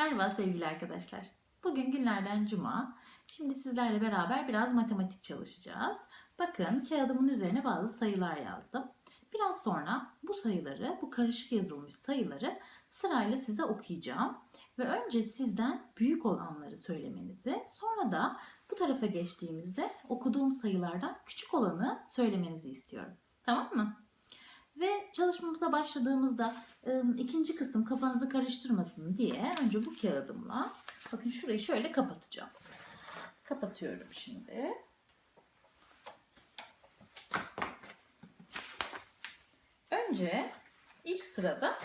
Merhaba sevgili arkadaşlar. Bugün günlerden cuma. Şimdi sizlerle beraber biraz matematik çalışacağız. Bakın kağıdımın üzerine bazı sayılar yazdım. Biraz sonra bu sayıları, bu karışık yazılmış sayıları sırayla size okuyacağım. Ve önce sizden büyük olanları söylemenizi, sonra da bu tarafa geçtiğimizde okuduğum sayılardan küçük olanı söylemenizi istiyorum. Tamam mı? Ve çalışmamıza başladığımızda ım, ikinci kısım kafanızı karıştırmasın diye önce bu kağıdımla bakın şurayı şöyle kapatacağım. Kapatıyorum şimdi. Önce ilk sırada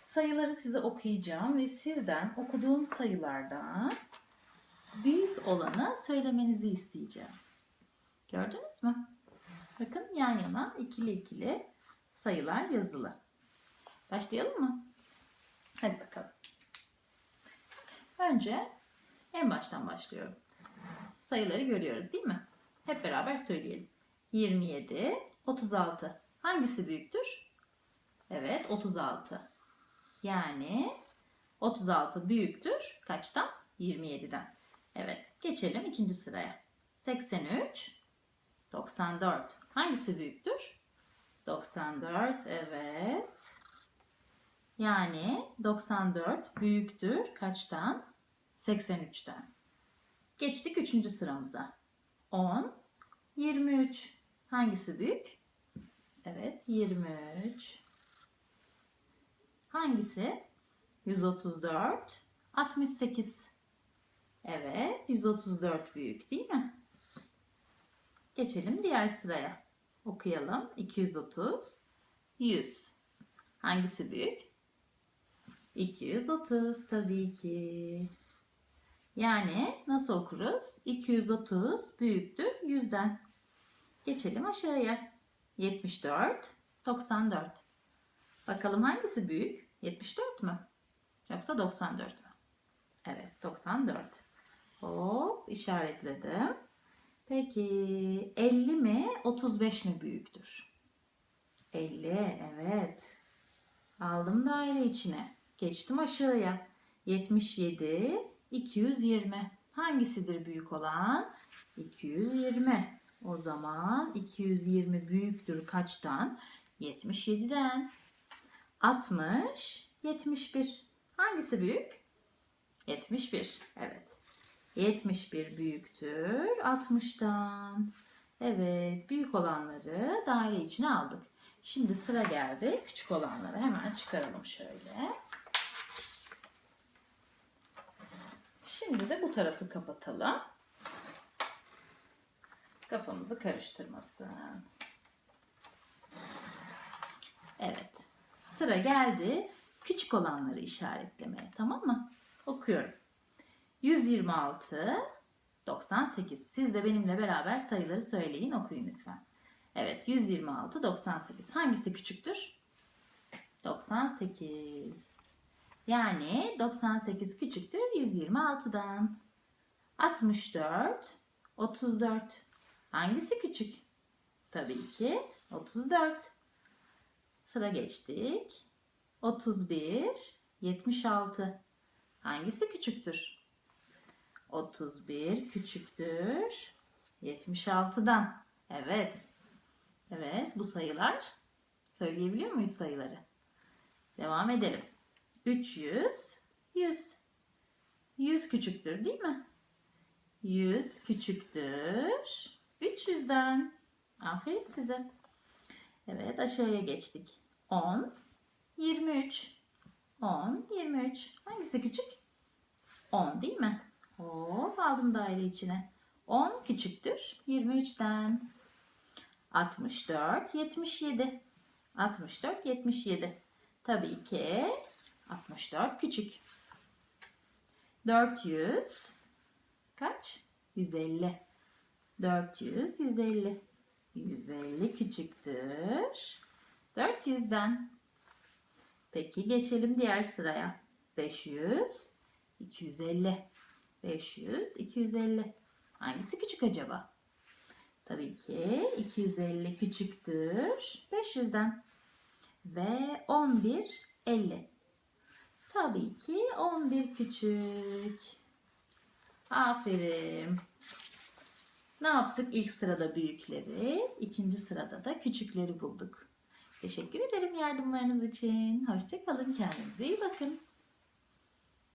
sayıları size okuyacağım ve sizden okuduğum sayılardan büyük olanı söylemenizi isteyeceğim. Gördünüz mü? Bakın yan yana ikili ikili sayılar yazılı. Başlayalım mı? Hadi bakalım. Önce en baştan başlıyorum. Sayıları görüyoruz değil mi? Hep beraber söyleyelim. 27, 36. Hangisi büyüktür? Evet, 36. Yani 36 büyüktür kaçtan? 27'den. Evet, geçelim ikinci sıraya. 83, 94. Hangisi büyüktür? 94 evet. Yani 94 büyüktür kaçtan? 83'ten. Geçtik üçüncü sıramıza. 10, 23. Hangisi büyük? Evet 23. Hangisi? 134, 68. Evet 134 büyük değil mi? Geçelim diğer sıraya. Okuyalım. 230, 100. Hangisi büyük? 230 tabii ki. Yani nasıl okuruz? 230 büyüktür 100'den. Geçelim aşağıya. 74, 94. Bakalım hangisi büyük? 74 mü? Yoksa 94 mü? Evet 94. Hop işaretledim. Peki 50 mi 35 mi büyüktür? 50 evet. Aldım daire içine. Geçtim aşağıya. 77 220. Hangisidir büyük olan? 220. O zaman 220 büyüktür kaçtan? 77'den. 60 71. Hangisi büyük? 71. Evet. 71 büyüktür 60'tan. Evet, büyük olanları daire içine aldık. Şimdi sıra geldi küçük olanları. Hemen çıkaralım şöyle. Şimdi de bu tarafı kapatalım. Kafamızı karıştırmasın. Evet. Sıra geldi küçük olanları işaretlemeye. Tamam mı? Okuyorum. 126, 98. Siz de benimle beraber sayıları söyleyin, okuyun lütfen. Evet, 126, 98. Hangisi küçüktür? 98. Yani 98 küçüktür 126'dan. 64, 34. Hangisi küçük? Tabii ki 34. Sıra geçtik. 31, 76. Hangisi küçüktür? 31 küçüktür 76'dan. Evet. Evet bu sayılar. Söyleyebiliyor muyuz sayıları? Devam edelim. 300 100. 100 küçüktür değil mi? 100 küçüktür 300'den. Aferin size. Evet aşağıya geçtik. 10 23. 10 23. Hangisi küçük? 10 değil mi? Hop aldım daire içine. 10 küçüktür 23'ten. 64, 77. 64, 77. Tabii ki 64 küçük. 400 kaç? 150. 400, 150. 150 küçüktür. 400'den. Peki geçelim diğer sıraya. 500, 250. 500, 250. Hangisi küçük acaba? Tabii ki 250 küçüktür 500'den. Ve 11, 50. Tabii ki 11 küçük. Aferin. Ne yaptık? İlk sırada büyükleri, ikinci sırada da küçükleri bulduk. Teşekkür ederim yardımlarınız için. Hoşçakalın, kendinize iyi bakın.